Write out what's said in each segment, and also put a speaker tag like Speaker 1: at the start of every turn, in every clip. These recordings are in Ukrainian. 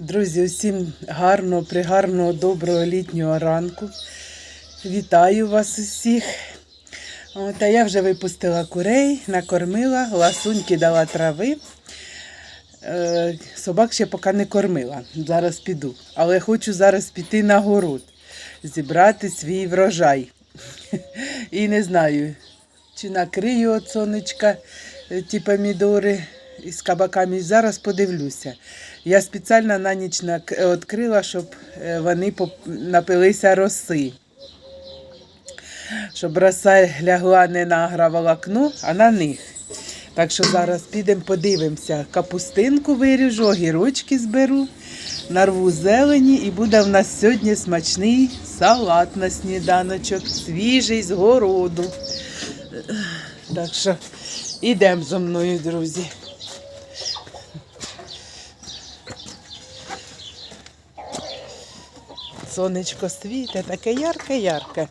Speaker 1: Друзі, усім гарного, пригарного, доброго літнього ранку. Вітаю вас усіх. От, я вже випустила курей, накормила, ласуньки дала трави. Е, собак ще поки не кормила. Зараз піду. Але хочу зараз піти на город, зібрати свій врожай. І не знаю, чи накрию от сонечка е, ті помідори із кабаками. Зараз подивлюся. Я спеціально на ніч нак- відкрила, щоб е, вони напилися роси. Щоб роса лягла не на агроволокно, а на них. Так що зараз підемо подивимося. Капустинку виріжу, огірочки зберу, нарву зелені і буде в нас сьогодні смачний салат на сніданочок, свіжий з городу. Так що ідемо зо мною, друзі. Сонечко світе, таке ярке-ярке,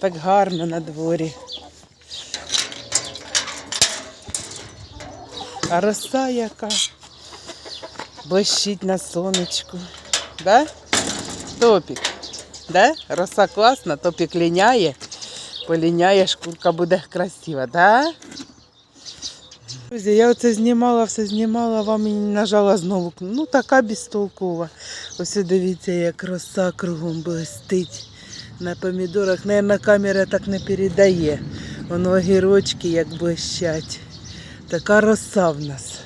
Speaker 1: так гарно на дворі. А роса яка блищить на сонечку. Да? Топік. Да? Роса класна, топік ліняє. Поліняє, шкурка буде красива, да? Друзі, я оце знімала, все знімала, вам і нажала знову. Ну, така безтолкова. Ось дивіться, як роса кругом блистить. На помідорах, Наверно, камера так не передає. Воно огірочки як блищать. Така роса в нас.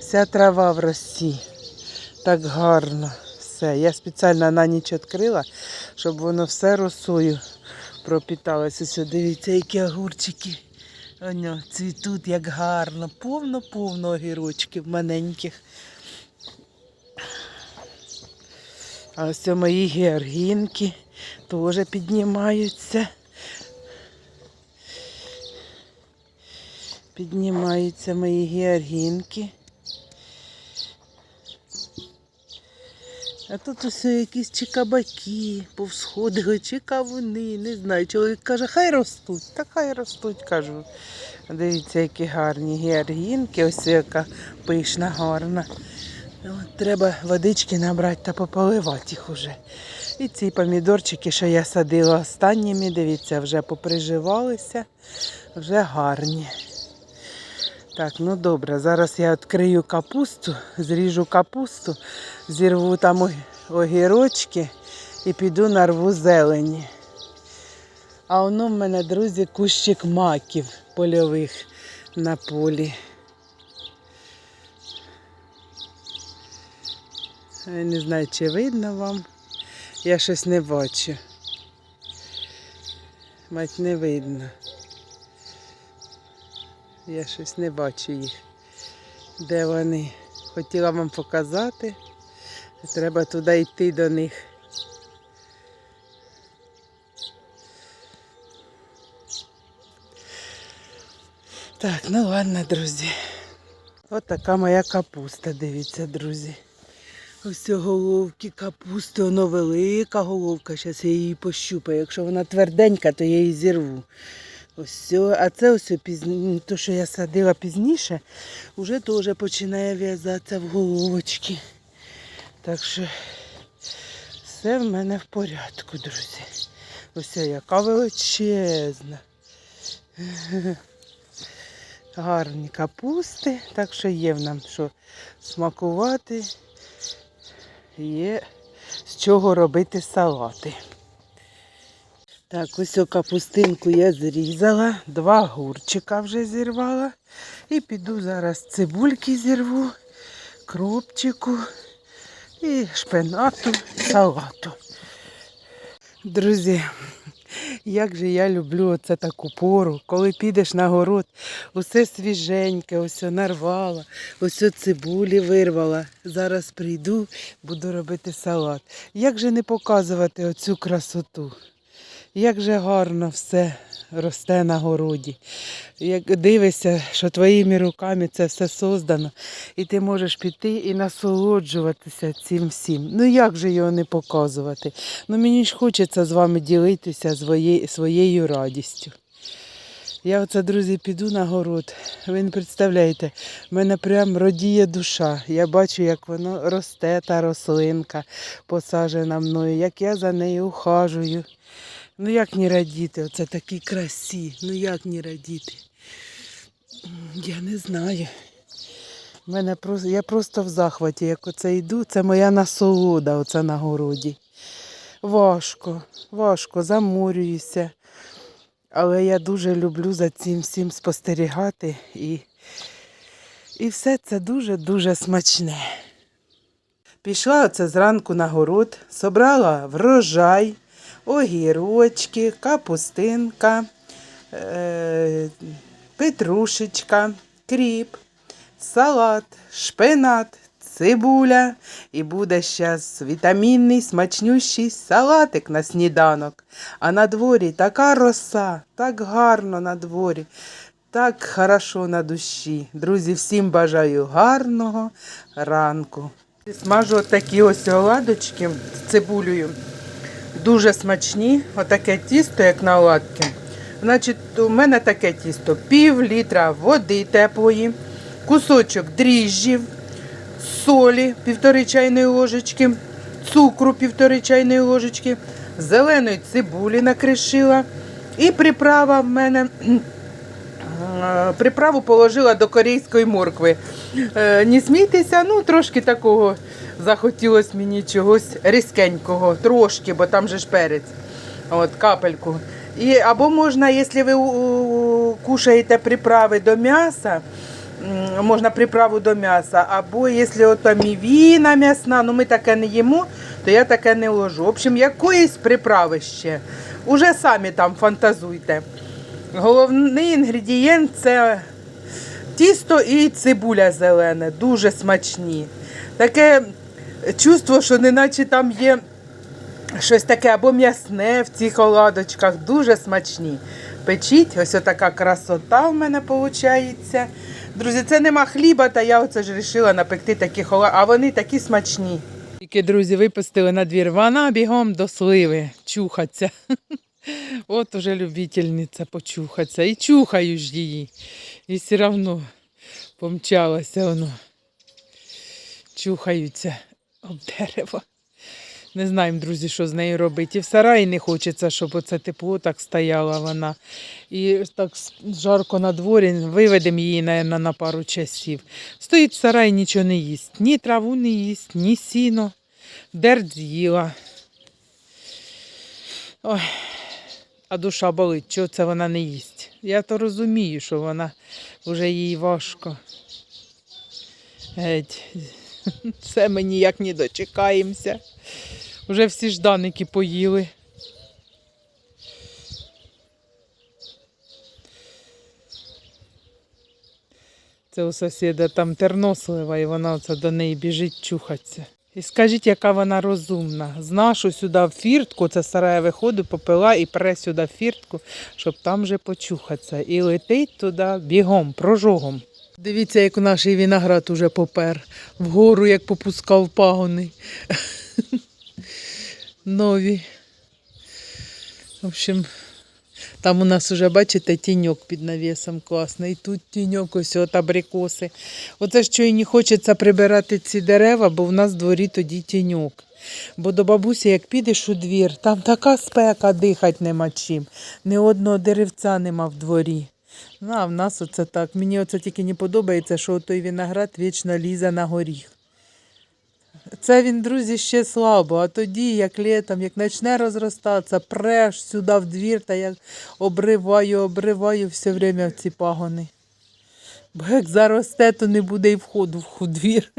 Speaker 1: Вся трава в росі. Так гарно. Все. Я спеціально на ніч відкрила, щоб воно все росою пропіталося. Ось дивіться, які огурчики. Оно, цвітуть як гарно. Повно-повно огірочків маленьких. А ось мої георгінки теж піднімаються. Піднімаються мої георгінки. А тут усе якісь чи кабаки повсходили, чи кавуни, не знаю. Чоловік каже, хай ростуть, та хай ростуть, кажу. Дивіться, які гарні георгінки, ось яка пишна, гарна. От, треба водички набрати та пополивати їх уже. І ці помідорчики, що я садила останніми, дивіться, вже поприживалися, вже гарні. Так, ну добре, зараз я відкрию капусту, зріжу капусту, зірву там огірочки і піду нарву зелені. А воно в мене, друзі, кущик маків польових на полі. Я не знаю, чи видно вам. Я щось не бачу. Мать не видно. Я щось не бачу їх. Де вони? Хотіла вам показати. Треба туди йти до них. Так, ну ладно, друзі. От така моя капуста, дивіться, друзі. Ось головки капусти, воно велика головка. Зараз я її пощупаю. Якщо вона тверденька, то я її зірву. Ось, а це ось пізні, то, що я садила пізніше, вже теж починає в'язатися в головочки. Так що все в мене в порядку, друзі. Ось яка величезна. Гарні капусти, так що є в нам що смакувати, є з чого робити салати. Так, ось капустинку я зрізала, два гурчика вже зірвала. І піду зараз цибульки зірву, кропчику і шпинату, салату. Друзі, як же я люблю оце таку пору, коли підеш на город, усе свіженьке, ось нарвала, ось цибулі вирвала. Зараз прийду, буду робити салат. Як же не показувати оцю красоту? Як же гарно все росте на городі. Як дивишся, що твоїми руками це все создано, і ти можеш піти і насолоджуватися цим всім. Ну як же його не показувати? Ну мені ж хочеться з вами ділитися своєю радістю. Я оце, друзі, піду на город. Ви не представляєте, в мене прям родіє душа. Я бачу, як воно росте, та рослинка посаджена мною, як я за нею ухажую. Ну як не радіти? Оце такі красі. Ну як не радіти? Я не знаю. Мене просто, я просто в захваті, як оце йду, це моя насолода, оце на городі. Важко, важко, замурююся. Але я дуже люблю за цим всім спостерігати і, і все це дуже-дуже смачне. Пішла оце зранку на город, собрала врожай, огірочки, капустинка, е- петрушечка, кріп, салат, шпинат, цибуля. І буде зараз вітамінний, смачнющий салатик на сніданок. А на дворі така роса, так гарно на дворі, так хорошо на душі. Друзі, всім бажаю гарного ранку. Смажу такі ось оладочки з цибулею. Дуже смачні. Отаке тісто, як на оладки. Значить, у мене таке тісто. Пів літра води теплої, кусочок дріжджів, солі півтори чайної ложечки, цукру півтори чайної ложечки, зеленої цибулі накришила. І приправа в мене Приправу положила до корейської моркви. Е, Не смійтеся, ну трошки такого захотілося мені чогось різкенького, трошки, бо там же ж перець. От, капельку. І, або можна, якщо ви кушаєте приправи до м'яса, можна приправу до м'яса, або якщо ото мівіна м'ясна, ну ми таке не їмо, то я таке не ложу. В общем, якоїсь приправи ще. Уже самі там фантазуйте. Головний інгредієнт це тісто і цибуля зелена, дуже смачні. Таке чувство, що неначе там є щось таке або м'ясне в цих оладочках, дуже смачні. Печіть, ось така красота в мене виходить. Друзі, це нема хліба, та я оце ж вирішила напекти таких оладок, а вони такі смачні. Тільки, друзі, випустили на двір, вона бігом до сливи, чухаться. От уже любительниця почухаться. І чухаю ж її. І все одно помчалася воно. Чухаються об дерево. Не знаємо, друзі, що з нею робити. І в сараї не хочеться, щоб оце тепло так стояла вона. І так жарко на дворі, виведемо її, мабуть, на пару часів. Стоїть в сараї, нічого не їсть. Ні траву не їсть, ні сіно. Дерд з'їла. Ой, а душа болить, чого це вона не їсть. Я то розумію, що вона вже їй важко. Геть. Все ми ніяк не дочекаємося. Вже всі жданики поїли. Це у сусіда там тернослива, і вона оце до неї біжить чухатися. І скажіть, яка вона розумна. Зна, що сюди в фіртку, це сарая виходить, попила і пере сюди в фіртку, щоб там вже почухатися. І летить туди бігом, прожогом. Дивіться, як наш виноград уже попер. Вгору як попускав пагони. Нові. В общем, там у нас уже, бачите, тіньок під навісом класний. І тут тіньок, ось от абрикоси. Оце що і не хочеться прибирати ці дерева, бо в нас в дворі тоді тіньок. Бо до бабусі, як підеш у двір, там така спека дихати нема чим. Ні одного деревця нема в дворі. Ну, а в нас оце так. Мені оце тільки не подобається, що той виноград вічно лізе на горіх. Це він, друзі, ще слабо, а тоді, як літом, як почне розростатися, преш сюди в двір, та як обриваю, обриваю все время в ці пагони. Бо як заросте, то не буде і входу в двір.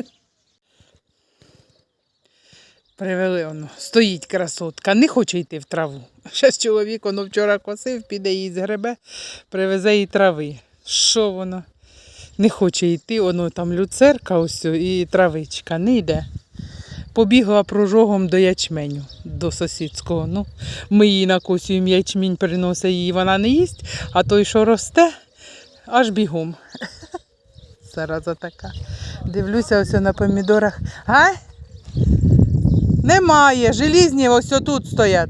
Speaker 1: Привели воно. Стоїть красотка, не хоче йти в траву. Щас чоловік воно вчора косив, піде їй згребе, привезе їй трави. Що воно? Не хоче йти, воно там люцерка ось і травичка, не йде. Побігла прожогом до ячменю, до сусідського. Ну, ми їй накосюємо ячмінь, приносить її, вона не їсть, а той, що росте, аж бігом. Зараза така. Дивлюся ось на помідорах. А? Немає. Желізні ось тут стоять.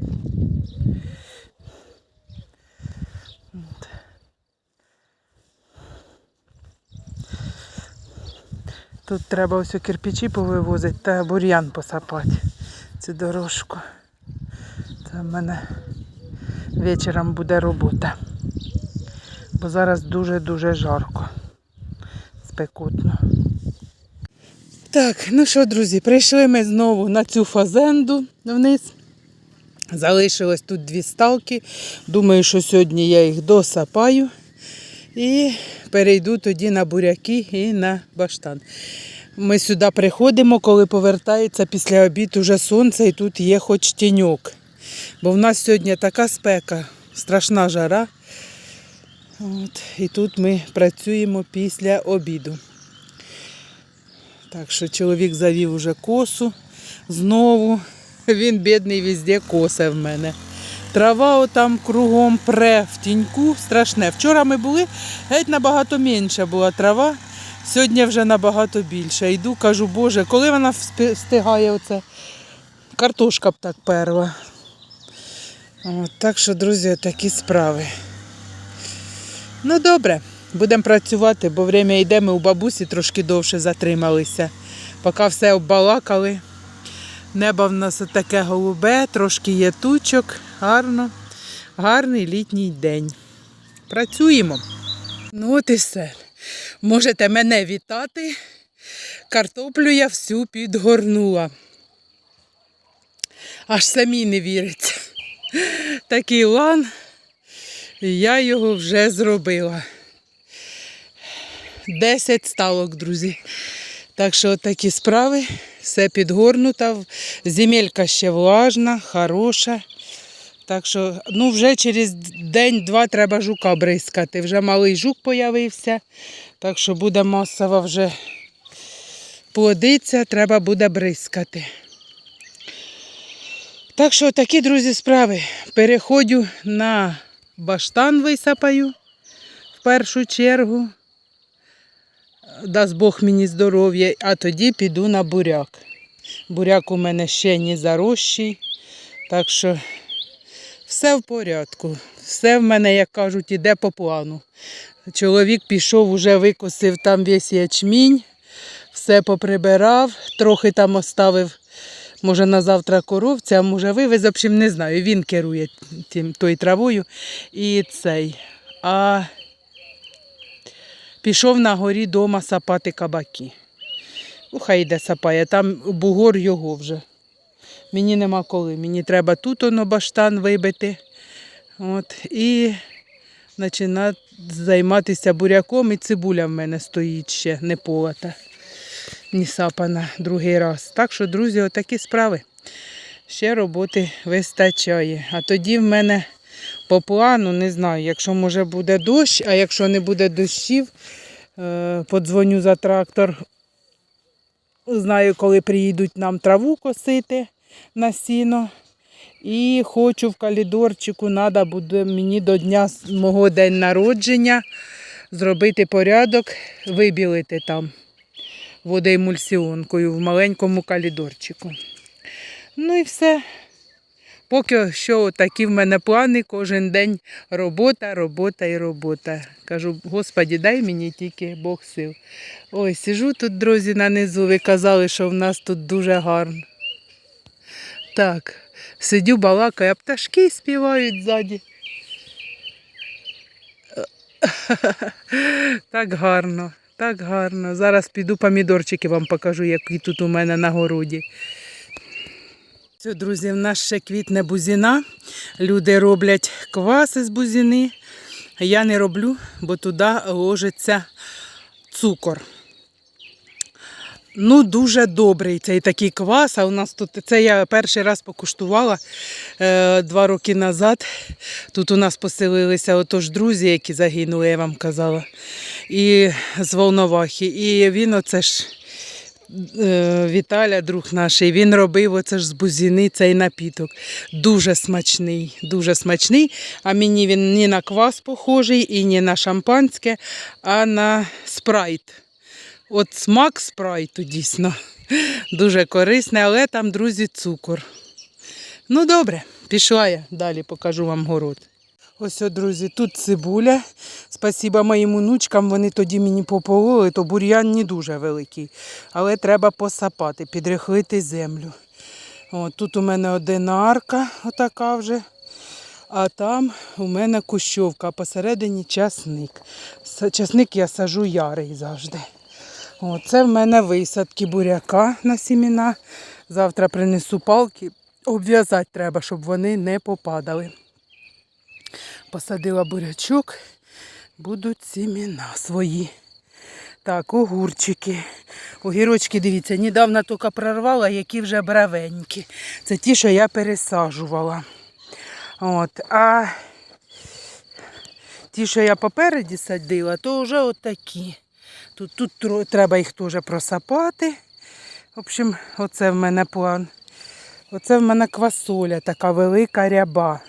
Speaker 1: Тут треба ось кирпичі повивозити та бур'ян посапати. Цю дорожку. Це в мене вечором буде робота. Бо зараз дуже-дуже жарко. Спекотно. Так, ну що, друзі, прийшли ми знову на цю фазенду вниз. Залишилось тут дві сталки. Думаю, що сьогодні я їх досапаю. І перейду тоді на буряки і на баштан. Ми сюди приходимо, коли повертається після обіду вже сонце і тут є хоч тіньок. Бо в нас сьогодні така спека, страшна жара. От, і тут ми працюємо після обіду. Так що чоловік завів уже косу знову. Він бідний везде косе в мене. Трава отам кругом пре в тіньку, страшне. Вчора ми були, геть набагато менша була трава, сьогодні вже набагато більше. Йду, кажу, Боже, коли вона встигає оце? Картошка б так перла. От, так що, друзі, такі справи. Ну добре, будемо працювати, бо время йде, ми у бабусі трошки довше затрималися. Поки все оббалакали. Небо в нас таке голубе, трошки є тучок, гарно, гарний літній день. Працюємо. Ну от і все. Можете мене вітати. Картоплю я всю підгорнула. Аж самі не віриться. Такий лан, я його вже зробила. Десять сталок, друзі. Так що такі справи, все підгорнуто. Земелька ще влажна, хороша. Так що, ну вже через день-два треба жука бризкати. Вже малий жук появився. Так що буде масово вже плодиться, треба буде бризкати. Так що такі, друзі, справи. Переходжу на баштан висапаю в першу чергу дасть Бог мені здоров'я, а тоді піду на буряк. Буряк у мене ще не зарощий, так що все в порядку. Все в мене, як кажуть, іде по плану. Чоловік пішов, уже викосив там весь ячмінь, все поприбирав, трохи там оставив, може, на завтра коровця, а може вивез, общем, не знаю. Він керує тим, тою травою і цей. А пішов на горі дома сапати кабаки. Ну, хай йде сапає, там бугор його вже. Мені нема коли. Мені треба тут оно баштан вибити. От, і починати займатися буряком. І цибуля в мене стоїть ще не полата, ні сапана другий раз. Так що, друзі, отакі справи. Ще роботи вистачає. А тоді в мене по плану, не знаю, якщо може буде дощ, а якщо не буде дощів, е, подзвоню за трактор. Знаю, коли приїдуть нам траву косити на сіно. І хочу в калідорчику, треба буде мені до дня мого день народження зробити порядок, вибілити там водоемульсіонкою в маленькому калідорчику. Ну і все. Поки що такі в мене плани, кожен день робота, робота і робота. Кажу, Господі, дай мені тільки Бог сил. Ой, сижу тут, друзі, на низу. Ви казали, що в нас тут дуже гарно. Так, сидю, балакаю, а пташки співають ззаді. Так гарно, так гарно. Зараз піду помідорчики вам покажу, які тут у мене на городі. Все, друзі, в нас ще квітне бузіна. Люди роблять кваси з бузіни. Я не роблю, бо туди ложиться цукор. Ну, дуже добрий цей такий квас. А у нас тут це я перший раз покуштувала е, два роки назад. Тут у нас поселилися отож друзі, які загинули, я вам казала. І з Волновахи. І він оце ж. е, Віталя, друг наш, він робив оце ж з бузини цей напіток. Дуже смачний, дуже смачний. А мені він не на квас похожий і не на шампанське, а на спрайт. От смак спрайту дійсно дуже корисний, але там, друзі, цукор. Ну добре, пішла я, далі покажу вам город. Ось, друзі, тут цибуля. Спасіба моїм онучкам, вони тоді мені попололи, то бур'ян не дуже великий. Але треба посапати, підрихлити землю. О, тут у мене одинарка, отака вже. А там у мене кущовка, а посередині часник. Часник я сажу ярий завжди. О, це в мене висадки буряка на сіміна. Завтра принесу палки, обв'язати треба, щоб вони не попадали. Посадила бурячок, будуть сіміна свої. Так, огурчики. Огірочки, дивіться, недавно тільки прорвала, які вже бравенькі. Це ті, що я пересаджувала. От, а ті, що я попереді садила, то вже отакі. Тут, тут треба їх теж просапати. В общем, оце в мене план. Оце в мене квасоля, така велика ряба.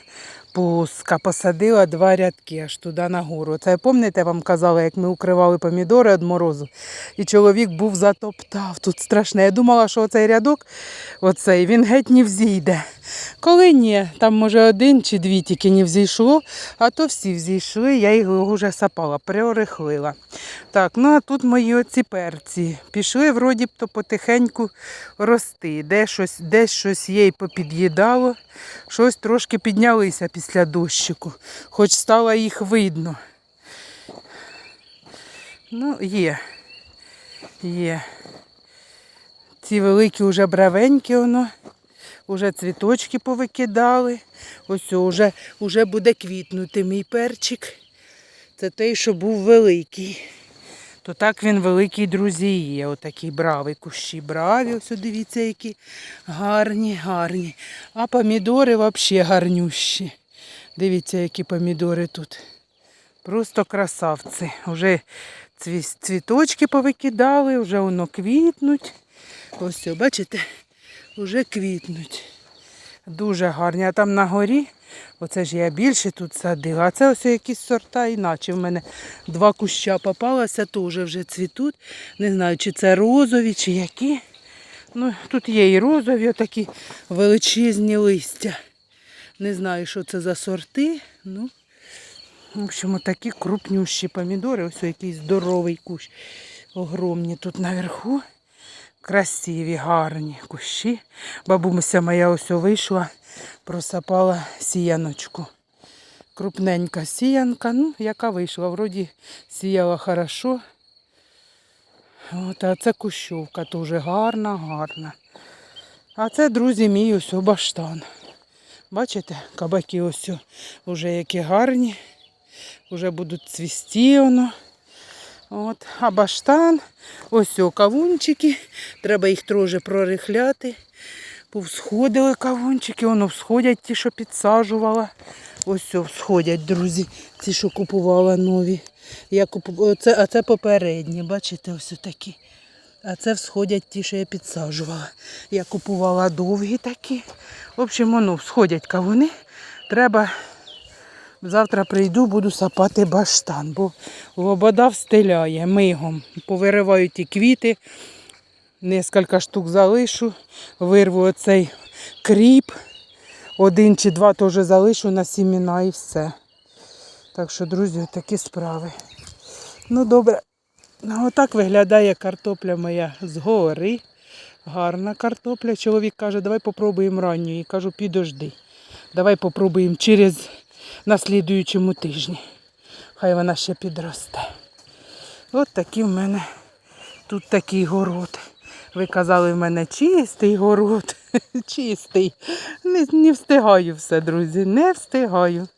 Speaker 1: Пуска посадила два рядки аж туди нагору. Це пам'ятаєте, вам казала, як ми укривали помідори від морозу, і чоловік був затоптав. Тут страшне. Я думала, що оцей рядок, оцей, він геть не взійде. Коли ні, там може один чи дві тільки не взійшло, а то всі взійшли, я їх вже сапала, переорихлила. Так, ну а тут мої оці перці. Пішли вроді б то потихеньку рости. Де щось, десь щось і попід'їдало, щось трошки піднялися після дощику, хоч стало їх видно. Ну, є. Є. Ці великі вже бравенькі воно. Уже цвіточки повикидали. Ось уже, уже буде квітнути мій перчик. Це той, що був великий. То так він великий, друзі, є. Отакі брави, кущі браві. Ось дивіться, які гарні, гарні. А помідори взагалі гарнющі. Дивіться, які помідори тут. Просто красавці. Вже цвіточки повикидали, вже воно квітнуть. Ось, о, бачите, вже квітнуть. Дуже гарні. А там на горі, оце ж я більше тут садила. А це ось якісь сорта, іначе в мене два куща попалося, теж вже цвітуть. Не знаю, чи це розові, чи які. Ну, тут є і розові, такі величезні листя. Не знаю, що це за сорти. Ну, в общем, такі крупнющі помідори. Ось якийсь здоровий кущ. Огромні тут наверху. Красиві, гарні кущі. Бабуся моя ось вийшла, просапала сіяночку. Крупненька сіянка, ну, яка вийшла, вроді сіяла хорошо. От, а це кущовка теж гарна, гарна. А це, друзі, мій ось баштан. Бачите, кабаки ось вже які гарні. Вже будуть цвісті воно. От. А баштан, ось о, кавунчики. Треба їх трошки прорихляти. Повсходили кавунчики, воно всходять ті, що підсаджувала. Ось всходять, друзі, ті, що купувала нові. Я купу... Оце, а це попередні, бачите, ось такі. А це всходять ті, що я підсаджувала. Я купувала довгі такі. В общем, воно всходять кавуни. Треба Завтра прийду, буду сапати баштан, бо лобода встиляє мигом. Повириваю ті квіти, нескільки штук залишу, вирву оцей кріп, один чи два теж залишу на сіміна і все. Так що, друзі, такі справи. Ну, добре. Ну, Отак виглядає картопля моя згори. Гарна картопля. Чоловік каже, давай попробуємо ранньої. Кажу, підожди. Давай попробуємо через на слідуючому тижні. Хай вона ще підросте. От такий в мене тут такий город. Ви казали, в мене чистий город. Чистий. Не, не встигаю все, друзі, не встигаю.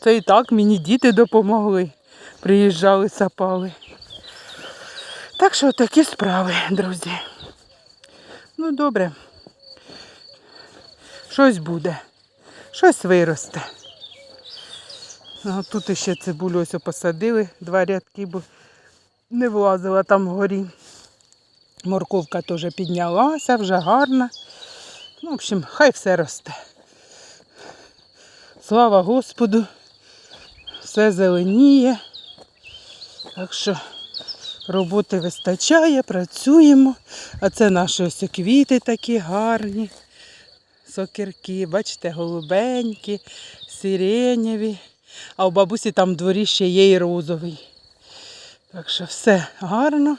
Speaker 1: Це і так мені діти допомогли. Приїжджали, сапали. Так що такі справи, друзі. Ну, добре. Щось буде. Щось виросте. А тут ще цибулю ось посадили, два рядки, бо не влазила там вгорі. Морковка теж піднялася, вже гарна. Ну, в общем, хай все росте. Слава Господу, все зеленіє. Так що роботи вистачає, працюємо. А це наші ось квіти такі гарні. Сокірки, бачите, голубенькі, сиренєві. а у бабусі там в дворі ще є і розовий. Так що все гарно.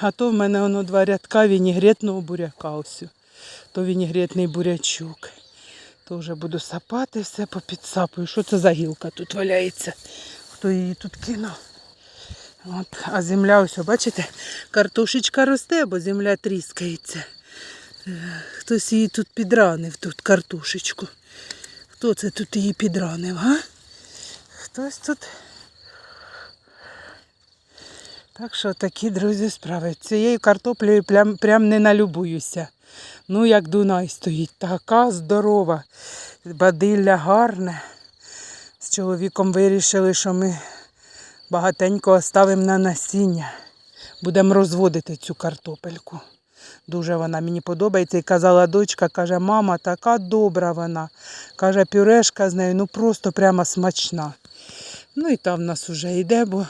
Speaker 1: А то в мене воно два рядка вінігретного буряка. Ось. То вінігретний бурячок. То вже буду сапати все попідсапую. Що це за гілка тут валяється? Хто її тут кинув? От. А земля, ось, бачите, картошечка росте, бо земля тріскається. Хтось її тут підранив, тут картошечку. Хто це тут її підранив, га? Хтось тут. Так що такі, друзі, справи. Цією картоплею прям, прям не налюбуюся. Ну, як Дунай стоїть, така здорова, бадилля гарне. З чоловіком вирішили, що ми багатенько оставимо на насіння. Будемо розводити цю картопельку. Дуже вона мені подобається. І казала дочка, каже, мама, така добра вона. Каже, пюрешка з нею, ну просто прямо смачна. Ну і там в нас вже йде, бо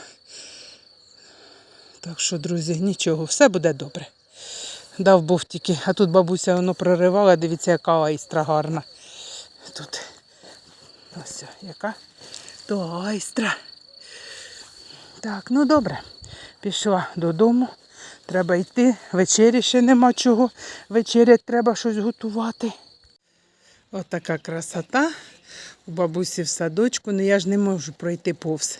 Speaker 1: так що, друзі, нічого, все буде добре. Дав Бог тільки, а тут бабуся воно проривала, дивіться, яка айстра гарна. Тут ось яка то айстра. Так, ну добре. Пішла додому. Треба йти. Вечері ще нема чого. Вечерять треба щось готувати. Ось така красота. У бабусі в садочку, ну я ж не можу пройти повз.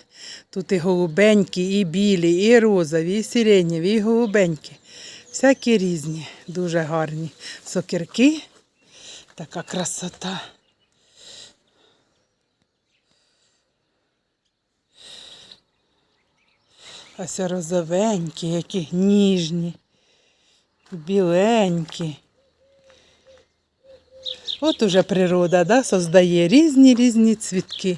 Speaker 1: Тут і голубенькі, і білі, і розові, і сиренєві, і голубенькі. Всякі різні, дуже гарні. Сокірки. Така красота. Ось розовенькі, які ніжні, біленькі. От уже природа да, создає різні різні цвітки.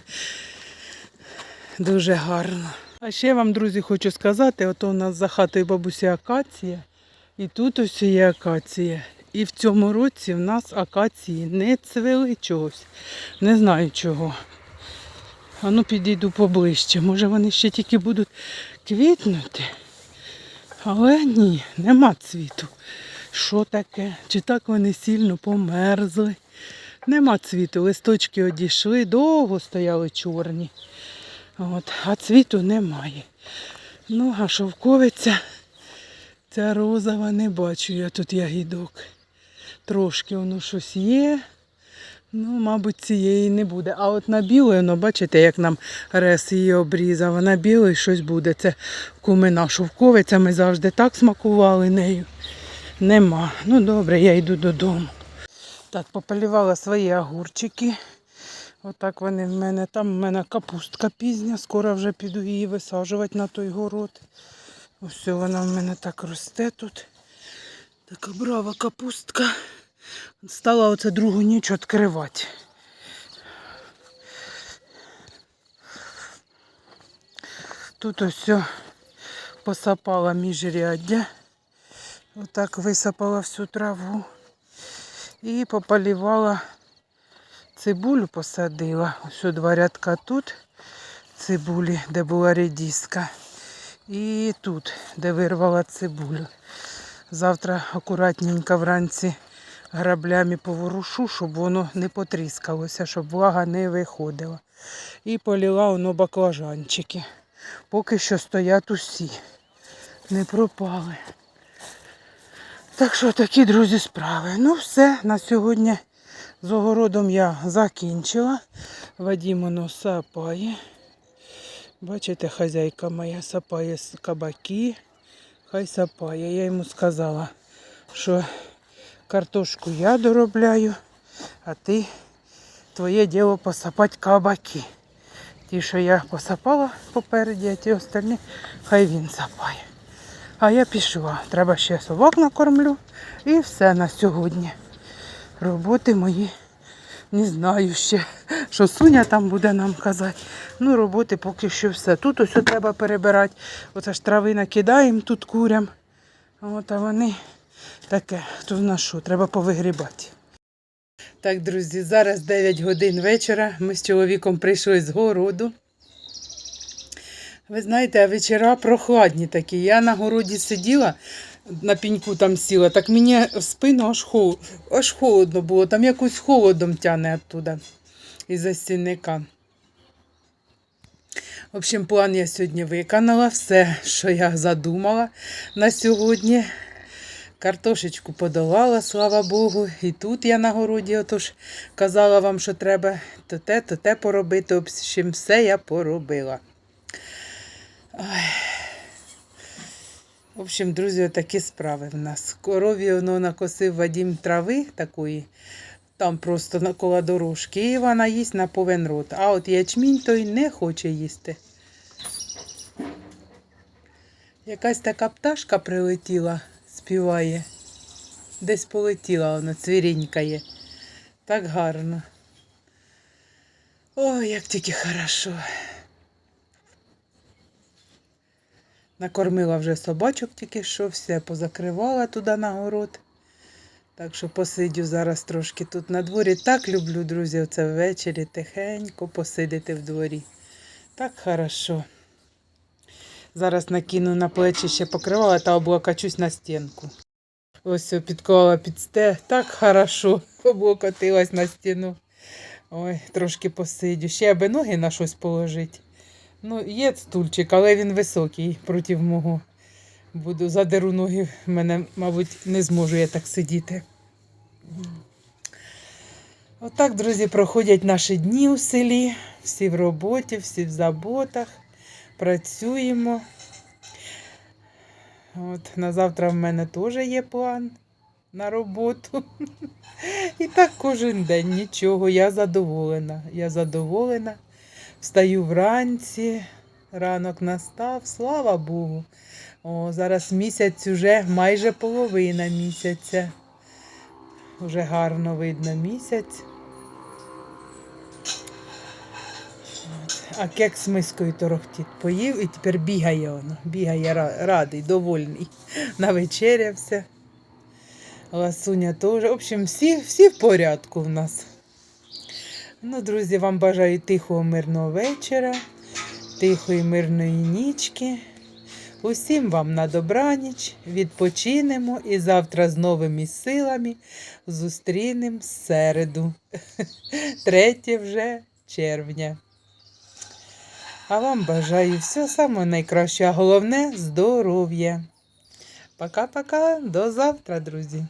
Speaker 1: Дуже гарно. А ще вам, друзі, хочу сказати, ото у нас за хатою бабусі акація, і тут ось є акація. І в цьому році в нас акації не цвели чогось. Не знаю чого. А ну підійду поближче. Може вони ще тільки будуть квітнути. Але ні, нема цвіту. Що таке? Чи так вони сильно померзли? Нема цвіту. Листочки одійшли, довго стояли чорні. От, а цвіту немає. Ну, а шовковиця, ця розова, не бачу я тут ягідок. Трошки воно щось є. Ну, мабуть, цієї не буде. А от на білої, ну, бачите, як нам рес її обрізав, а на білої щось буде. Це кумина шовковиця, ми завжди так смакували нею. Нема. Ну добре, я йду додому. Так, пополівала свої огурчики. Отак вони в мене. Там в мене капустка пізня, скоро вже піду її висаджувати на той город. Ось вона в мене так росте тут. Така брава капустка. Стала оце другу ніч відкривати. Тут ось посапала міжряддя. Отак висапала всю траву. І пополівала цибулю посадила. Ось два рядка тут цибулі, де була редіска. І тут, де вирвала цибулю. Завтра акуратненько вранці граблями поворушу, щоб воно не потріскалося, щоб влага не виходила. І поліла воно баклажанчики. Поки що стоять усі. Не пропали. Так що такі, друзі, справи. Ну, все, на сьогодні з огородом я закінчила. Вадім воно сапає. Бачите, хазяйка моя сапає кабаки. Хай сапає. Я йому сказала, що картошку я доробляю, а ти твоє діло посапати кабаки. Ті, що я посапала попереді, а ті остальні, хай він сапає. А я пішла. Треба ще собак накормлю. І все на сьогодні. Роботи мої не знаю ще, що Суня там буде нам казати. Ну, роботи поки що все. Тут ось треба перебирати. Оце ж трави накидаємо тут курям. От, а вони таке, хто зна що, треба повигрібати. Так, друзі, зараз 9 годин вечора. Ми з чоловіком прийшли з городу. Ви знаєте, а вечора прохладні такі. Я на городі сиділа, на піньку там сіла, так мені в спину аж, хол... аж холодно було, там якось холодом тяне оттуда, із-за стінника. В общем, план я сьогодні виконала. Все, що я задумала на сьогодні. Картошечку подолала, слава Богу. І тут я на городі, отож казала вам, що треба то те, то те поробити. В общем, все я поробила. Ой. В общем, друзі, такі справи в нас. Корові воно накосив Вадім трави такої, там просто на коло дорожки, і вона їсть на повен рот. А от ячмінь той не хоче їсти. Якась така пташка прилетіла, співає. Десь полетіла вона, цвірінькає. Так гарно. Ой, як тільки хорошо. Накормила вже собачок тільки що, все позакривала туди на город. Так що посидю зараз трошки тут на дворі. Так люблю, друзі, оце ввечері тихенько посидити в дворі. Так хорошо. Зараз накину на плечі ще покривала та облокачусь на стінку. Ось підклала під сте. Так хорошо. Облокотилась на стіну. Ой, трошки посидю. Ще аби ноги на щось положити. Ну, є стульчик, але він високий проти мого. Буду задеру ноги, мене, мабуть, не зможу я так сидіти. Отак, друзі, проходять наші дні у селі. Всі в роботі, всі в заботах. Працюємо. От, на завтра в мене теж є план на роботу. І так кожен день нічого. Я задоволена. Я задоволена. Встаю вранці, ранок настав, слава Богу. О, зараз місяць уже майже половина місяця. Уже гарно видно місяць. А кекс мискою торохтить. Поїв і тепер бігає воно. Бігає ра- радий, довольний. Навечерявся. Ласуня теж. В общем, всі, всі в порядку в нас. Ну, друзі, вам бажаю тихого, мирного вечора, тихої, мирної нічки. Усім вам на добраніч, відпочинемо і завтра з новими силами зустрінемо середу, 3 вже червня. А вам бажаю все саме найкраще, а головне здоров'я. Пока-пока, до завтра, друзі.